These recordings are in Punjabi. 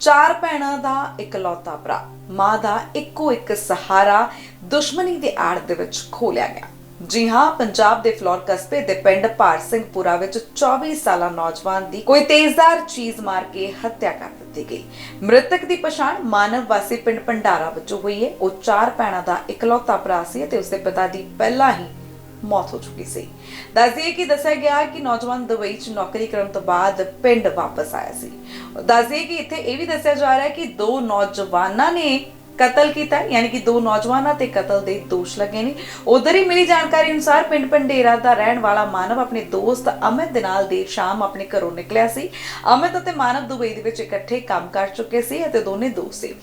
ਚਾਰ ਭੈਣਾਂ ਦਾ ਇਕਲੌਤਾ ਭਰਾ, ਮਾਂ ਦਾ ਇੱਕੋ ਇੱਕ ਸਹਾਰਾ ਦੁਸ਼ਮਣੀ ਦੇ ਆੜ ਦੇ ਵਿੱਚ ਖੋ ਲਿਆ ਗਿਆ। ਜੀ ਹਾਂ, ਪੰਜਾਬ ਦੇ ਫਲੋਰ ਕਸਬੇ ਦੇ ਪਿੰਡ ਭਾਰ ਸਿੰਘਪੁਰਾ ਵਿੱਚ 24 ਸਾਲਾ ਨੌਜਵਾਨ ਦੀ ਕੋਈ ਤੇਜ਼ਦਾਰ ਚੀਜ਼ ਮਾਰ ਕੇ ਹੱਤਿਆ ਕਰ ਦਿੱਤੀ ਗਈ। ਮ੍ਰਿਤਕ ਦੀ ਪਛਾਣ ਮਾਨਵ ਵਾਸੀ ਪਿੰਡ ਭੰਡਾਰਾ ਵਜੋਂ ਹੋਈ ਹੈ। ਉਹ ਚਾਰ ਭੈਣਾਂ ਦਾ ਇਕਲੌਤਾ ਭਰਾ ਸੀ ਅਤੇ ਉਸਦੇ ਪਿਤਾ ਦੀ ਪਹਿਲਾਂ ਹੀ ਮੌਤ ਹੋ ਚੁੱਕੀ ਸੀ। ਦੱਸਦੀਏ ਕਿ ਦੱਸਿਆ ਗਿਆ ਕਿ ਨੌਜਵਾਨ ਦੁਬਈ 'ਚ ਨੌਕਰੀ ਕਰਨ ਤੋਂ ਬਾਅਦ ਪਿੰਡ ਵਾਪਸ ਆਇਆ ਸੀ। ਦੱਸਦੀਏ ਕਿ ਇੱਥੇ ਇਹ ਵੀ ਦੱਸਿਆ ਜਾ ਰਿਹਾ ਹੈ ਕਿ ਦੋ ਨੌਜਵਾਨਾਂ ਨੇ ਕਤਲ ਕੀਤਾ ਹੈ, ਯਾਨੀ ਕਿ ਦੋ ਨੌਜਵਾਨਾਂ ਤੇ ਕਤਲ ਦੇ ਦੋਸ਼ ਲੱਗੇ ਨੇ। ਉਧਰ ਹੀ ਮਿਲੀ ਜਾਣਕਾਰੀ ਅਨੁਸਾਰ ਪਿੰਡ ਪੰਡੇਰਾ ਦਾ ਰਹਿਣ ਵਾਲਾ ਮਾਨਵ ਆਪਣੇ ਦੋਸਤ ਅਮਿਤ ਦੇ ਨਾਲ ਦੇਰ ਸ਼ਾਮ ਆਪਣੇ ਘਰੋਂ ਨਿਕਲਿਆ ਸੀ। ਅਮਿਤ ਅਤੇ ਮਾਨਵ ਦੁਬਈ ਦੇ ਵਿੱਚ ਇਕੱਠੇ ਕੰਮ ਕਰ ਚੁੱਕੇ ਸੀ ਅਤੇ ਦੋਨੇ ਦੋਸਤ ਸੀ।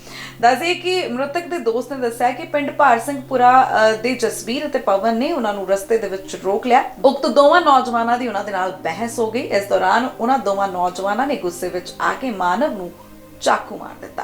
ਦੱਸਦੇ ਕਿ ਮ੍ਰਿਤਕ ਦੇ ਦੋਸਤ ਨੇ ਦੱਸਿਆ ਕਿ ਪਿੰਡ ਭਾਰ ਸਿੰਘਪੁਰਾ ਅ, ਦੇ ਜਸਵੀਰ ਅਤੇ ਪਵਨ ਨੇ ਉਹਨਾਂ ਨੂੰ ਰਸਤੇ ਦੇ ਵਿੱਚ ਰੋਕ ਲਿਆ। ਉਕਤ ਦੋਵਾਂ ਨੌਜਵਾਨਾਂ ਦੀ ਉਹਨਾਂ ਦੇ ਨਾਲ ਬਹਿਸ ਹੋ ਗਈ। ਇਸ ਦੌਰਾਨ ਉਹਨਾਂ ਦੋਵਾਂ ਨੌਜਵਾਨਾਂ ਨੇ ਗੁੱਸੇ ਵਿੱਚ ਆ ਕੇ ਮਾਨਵ ਨੂੰ ਚਾਕੂ ਮਾਰ ਦਿੱਤਾ।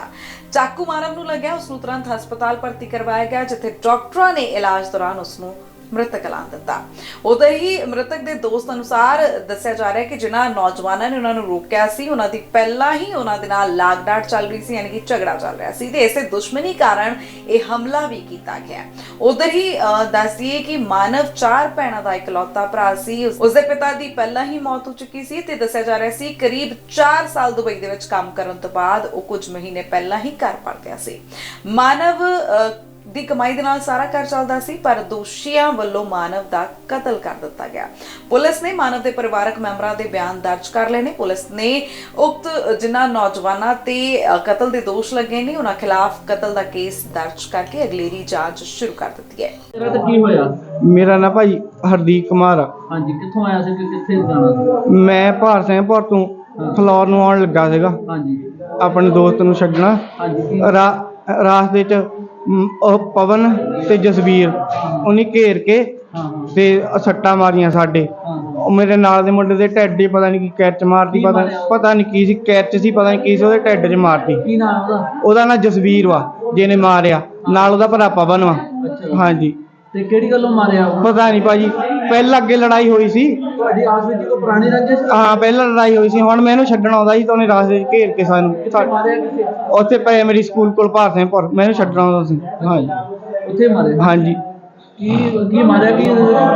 ਚਾਕੂ ਮਾਰਨ ਨੂੰ ਲੱਗਿਆ ਉਸ ਨੂੰ ਤੁਰੰਤ ਹਸਪਤਾਲ ਭਰਤੀ ਕਰਵਾਇਆ ਗਿਆ, ਜਿੱਥੇ ਡਾਕਟਰਾਂ ਨੇ ਇਲਾਜ ਦੌਰਾਨ ਉਸ ਨੂੰ ਮ੍ਰਿਤਕ ਐਲਾਨ ਦਿੱਤਾ। ਉਦੋਂ ਹੀ ਮ੍ਰਿਤਕ ਦੇ ਦੋਸਤ ਅਨੁਸਾਰ ਦੱਸਿਆ ਜਾ ਰਿਹਾ ਹੈ ਕਿ ਜਿਨ੍ਹਾਂ ਨੌਜਵਾਨਾਂ ਨੇ ਉਹਨਾਂ ਨੂੰ ਰੋਕਿਆ ਸੀ ਉਹਨਾਂ ਦੀ ਪਹਿਲਾਂ ਹੀ ਉਹਨਾਂ ਦੇ ਨਾਲ ਲਾਗਡਾਟ ਚੱਲ ਰਹੀ ਸੀ ਯਾਨੀ ਕਿ ਝਗੜਾ ਚੱਲ ਰਿਹਾ ਸੀ ਤੇ ਇਸੇ ਦੁਸ਼ਮਣੀ ਕਾਰਨ ਇਹ ਹਮਲਾ ਵੀ ਕੀਤਾ ਗਿਆ ਉਧਰ ਹੀ ਅਹ, ਦੱਸ ਕਿ ਮਾਨਵ ਚਾਰ ਭੈਣਾਂ ਦਾ ਇਕਲੌਤਾ ਭਰਾ ਸੀ ਉਸ- ਉਸਦੇ ਪਿਤਾ ਦੀ ਪਹਿਲਾਂ ਹੀ ਮੌਤ ਹੋ ਚੁੱਕੀ ਸੀ ਤੇ ਦੱਸਿਆ ਜਾ ਰਿਹਾ ਸੀ ਕਰੀਬ 4 ਸਾਲ ਦੁਬਈ ਦੇ ਵਿੱਚ ਕੰਮ ਕਰਨ ਤੋਂ ਬਾਅਦ ਉਹ ਕੁਝ ਮਹੀਨੇ ਪਹਿਲਾਂ ਹੀ ਘਰ ਪੜ ਗਿਆ ਸੀ। ਮਾਨਵ ਅਹ, ਦੀ ਕਮਾਈ ਦੇ ਨਾਲ ਸਾਰਾ ਘਰ ਚੱਲਦਾ ਸੀ ਪਰ ਦੋਸ਼ੀਆਂ ਵੱਲੋਂ ਮਾਨਵ ਦਾ ਕਤਲ ਕਰ ਦਿੱਤਾ ਗਿਆ। ਪੁਲਿਸ ਨੇ ਮਾਨਵ ਦੇ ਪਰਿਵਾਰਕ ਮੈਂਬਰਾਂ ਦੇ ਬਿਆਨ ਦਰਜ ਕਰ ਲਏ ਨੇ। ਪੁਲਿਸ ਨੇ ਉਕਤ ਜਿਨ੍ਹਾਂ ਨੌਜਵਾਨਾਂ ਤੇ ਕਤਲ ਦੇ ਦੋਸ਼ ਲੱਗੇ ਨੇ ਉਹਨਾਂ ਖਿਲਾਫ ਕਤਲ ਦਾ ਕੇਸ ਦਰਜ ਕਰਕੇ ਅਗਲੇਰੀ ਜਾਂਚ ਸ਼ੁਰੂ ਕਰ ਦਿੱਤੀ ਹੈ। ਤੇਰਾ ਤਾਂ ਕੀ ਹੋਇਆ? ਮੇਰਾ ਨਾਂ ਭਾਈ ਹਰਦੀਪ ਕੁਮਾਰ ਆ। ਹਾਂਜੀ ਕਿੱਥੋਂ ਆਇਆ ਸੀ ਕਿ ਕਿੱਥੇ ਜਾਣਾ ਸੀ? ਮੈਂ ਭਾਰ ਸਿੰਘਪੁਰ ਤੋਂ ਫਲੋਰ ਨੂੰ ਆਉਣ ਲੱਗਾ ਸੀਗਾ। ਹਾਂਜੀ। ਆਪਣੇ ਦੋਸਤ ਨੂੰ ਛੱਡਣਾ। ਹਾਂਜੀ। ਕੀ ਰਾ- ਰਾਸਤੇ 'ਚ ਮ, ਉਹ ਪਵਨ ਤੇ ਜਸਵੀਰ ਉਹਨੇ ਘੇਰ ਕੇ ਤੇ ਸੱਟਾਂ ਮਾਰੀਆਂ ਸਾਡੇ। ਉਹ ਮੇਰੇ ਨਾਲ ਦੇ ਮੁੰਡੇ ਦੇ ਢਿੱਡ 'ਚ ਪਤਾ ਨਹੀਂ ਕੀ ਕੈਚ ਮਾਰਦੀ ਪਤਾ? ਪਤਾ ਨਹੀਂ ਕੀ ਸੀ ਕੈਚ ਸੀ ਪਤਾ ਨਹੀਂ ਕੀ ਸੀ ਉਹਦੇ ਢਿੱਡ 'ਚ ਮਾਰਦੀ। ਕੀ ਨਾਮ ਉਹਦਾ? ਉਹਦਾ ਨਾਂ ਜਸਵੀਰ ਵਾ ਜਿਹਨੇ ਮਾਰਿਆ। ਨਾਲ ਉਹਦਾ ਭਰਾ ਪਵਨ ਵਾ। ਹਾਂਜੀ। ਤੇ ਕਿਹੜੀ ਗੱਲੋਂ ਮਾਰਿਆ ਉਹ ਪਤਾ ਨਹੀਂ ਭਾਜੀ ਪਹਿਲਾਂ ਅੱਗੇ ਲੜਾਈ ਹੋਈ ਸੀ। ਤੁਹਾਡੀ ਆਸ ਵਿੱਚ ਕੋਈ ਪੁਰਾਣੀ ਰੰਜਿਸ਼ ਹਾਂ ਪਹਿਲਾਂ ਲੜਾਈ ਹੋਈ ਸੀ ਹੁਣ ਮੈਂ ਇਹਨੂੰ ਛੱਡਣ ਆਉਂਦਾ ਸੀ ਤਾਂ ਉਹਨੇ ਰਾਸਤੇ 'ਚ ਘੇਰ ਕੇ ਸਾਨੂੰ ਮਾਰਿਆ ਉੱਥੇ ਪਏ ਮੇਰੀ ਸਕੂਲ ਕੋਲ ਭਾਰ ਸਿੰਘਪੁਰ ਮੈਂ ਇਹਨੂੰ ਛੱਡਣ ਆਉਂਦਾ ਸੀ। ਹਾਂਜੀ। ਉੱਥੇ ਮਾਰਿਆ? ਹਾਂਜੀ। ਕੀ ਕੀ ਮਾਰਿਆ ਕੀ?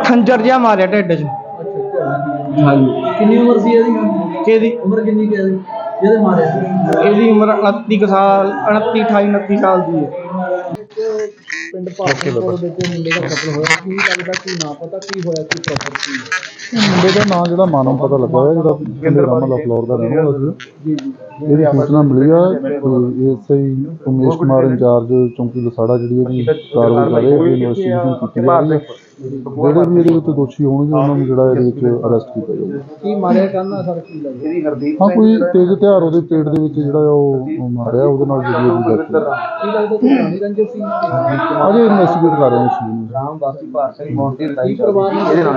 ਖੰਜਰ ਜਿਹਾ ਮਾਰਿਆ ਢਿੱਡ 'ਚ। ਅੱਛਾ ਅੱਛਾ। ਹਾਂਜੀ ਕਿੰਨੀ ਉਮਰ ਸੀ ਇਹਦੀ? ਕਿਹਦੀ? ਉਮਰ ਕਿੰਨੀ ਕੁ ਹੈ ਇਹਦੀ? ਜਿਹਦੇ ਮਾਰਿਆ? ਇਹਦੀ ਉਮਰ 29 ਕੁ ਸਾਲ 29 28 29 ਸਾਲ ਦੀ ਹੈ। ਪਿੰਡ ਪਾਸਪੋਰਟ ਦੇ ਵਿੱਚ ਮੁੰਡੇ ਦਾ ਕਤਲ ਹੋਇਆ ਕੀ ਲੱਗਦਾ ਕੀ ਨਾ ਪਤਾ ਕੀ ਹੋਇਆ ਕੀ ਪ੍ਰੋਪਰ ਕੀ ਮੁੰਡੇ ਦਾ ਨਾਂ ਜਿਹੜਾ ਮਾਨਵ ਪਤਾ ਲੱਗਾ ਹੈ ਜਿਹੜਾ ਪਿੰਡ ਰਾਮਲਾ ਫਲੋਰ ਦਾ ਰਹਿਣ ਵਾਲਾ ਸੀ। ਜੀ ਜੀ। ਇਹਦੀ ਸੂਚਨਾ ਮਿਲੀ ਆ ਕਿ ਐਸਆਈ ਉਮੇਸ਼ ਕੁਮਾਰ ਇੰਚਾਰਜ ਚੌਂਕੀ ਲਸਾੜਾ ਜਿਹੜੀ ਇਹਦੀ ਕਾਰਵਾਈ ਕਰ ਰਹੇ ਉਹਦੀ ਇਨਵੈਸਟੀਗੇਸ਼ਨ ਕੀਤੀ ਜਾ ਰਹੀ ਹੈ ਜਿਹੜੇ ਵੀ ਇਹਦੇ ਵਿੱਚ ਦੋਸ਼ੀ ਹੋਣਗੇ ਉਹਨਾਂ ਨੂੰ ਜਿਹੜਾ ਇਹਦੇ ਵਿੱਚ ਅਰੈਸਟ ਕੀਤਾ ਜਾਊਗਾ। ਕੀ ਮਾਰਿਆ ਕਰਨਾ ਸਰ ਕੀ ਲੱਗਦਾ? ਹਾਂ ਕੋਈ ਤੇਜ਼ ਹਥਿਆਰ ਉਹਦੇ ਪੇਟ ਦੇ ਵਿੱਚ ਜਿਹੜਾ ਉਹ ਉਹ ਮਾਰਿਆ ਉਹਦੇ ਨਾਲ ਜਿਹੜੀ ਉਹਦੀ death ਹੋਈ। ਕੀ ਲੱਗਦਾ ਕੋਈ ਪੁਰਾਣੀ ਰੰਜਿਸ਼ ਸੀ? ਅਜੇ ਇਨਵੈਸਟੀਗੇਟ ਕਰ ਰਹੇ ਹਾਂ ਇਸ ਚੀਜ਼ ਨੂੰ। ਰਾਮ ਵਾਸੀ ਭਾਰ ਸਿੰਘ ਮੌਂਟੀ ਪਰਿਵਾਰ ਨੇ ਇਹਦੇ ਨਾਲ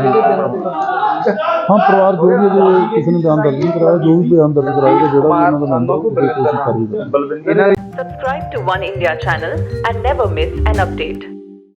ਹਾਂ ਪਰਿਵਾਰ ਜੋ ਵੀ ਇਹਦੇ ਕਿਸੇ ਨੇ ਬਿਆਨ ਦਰਜ ਨਹੀਂ ਕਰਾਇਆ ਜੋ ਵੀ ਬਿਆਨ ਦਰਜ ਕਰਾਏਗਾ ਜਿਹੜਾ ਵੀ ਉਹਨਾਂ ਦਾ ਉਹਦੇ ਕੋਸ਼ਿਸ਼ ਕਰਾਂਗੇ Subscribe to One India channel and never miss an update.